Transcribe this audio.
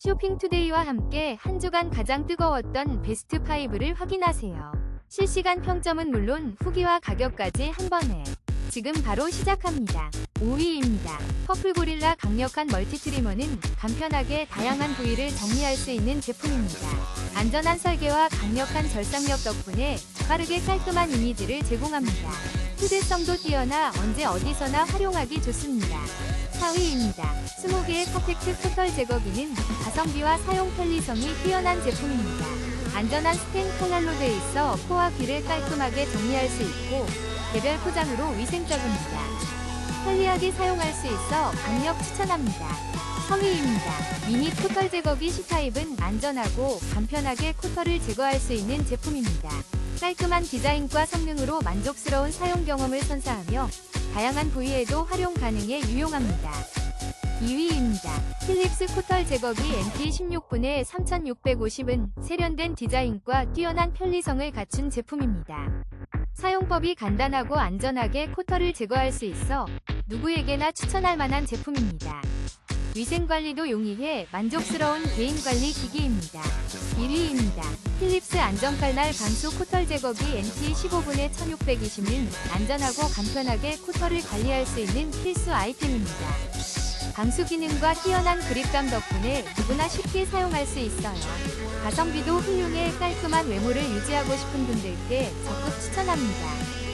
쇼핑투데이와 함께 한 주간 가장 뜨거웠던 베스트 5를 확인하세요. 실시간 평점은 물론 후기와 가격까지 한 번에. 지금 바로 시작합니다. 5위입니다. 퍼플고릴라 강력한 멀티트리머는 간편하게 다양한 부위를 정리할 수 있는 제품입니다. 안전한 설계와 강력한 절삭력 덕분에 빠르게 깔끔한 이미지를 제공합니다. 휴대성도 뛰어나 언제 어디서나 활용하기 좋습니다. 4위입니다. 20개의 퍼펙트 토털 제거기는 가성비와 사용 편리성이 뛰어난 제품입니다. 안전한 스텐 칼날로 돼 있어 코와 귀를 깔끔하게 정리할 수 있고 개별 포장으로 위생적입니다. 편리하게 사용할 수 있어 강력 추천합니다. 3위입니다. 미니 코털 제거기 C타입은 안전하고 간편하게 코털을 제거할 수 있는 제품입니다. 깔끔한 디자인과 성능으로 만족스러운 사용 경험을 선사하며 다양한 부위에도 활용 가능해 유용합니다. 2위입니다. 필립스 코털 제거기 MT16분의 3650은 세련된 디자인과 뛰어난 편리성을 갖춘 제품입니다. 사용법이 간단하고 안전하게 코털을 제거할 수 있어 누구에게나 추천할 만한 제품입니다. 위생관리도 용이해 만족스러운 개인관리 기기입니다. 1위입니다. 필립스 안전칼날 방수 코털 제거기 NT15분의 1620은 안전하고 간편하게 코털을 관리할 수 있는 필수 아이템입니다. 방수 기능과 뛰어난 그립감 덕분에 누구나 쉽게 사용할 수 있어요. 가성비도 훌륭해 깔끔한 외모를 유지하고 싶은 분들께 적극 추천합니다.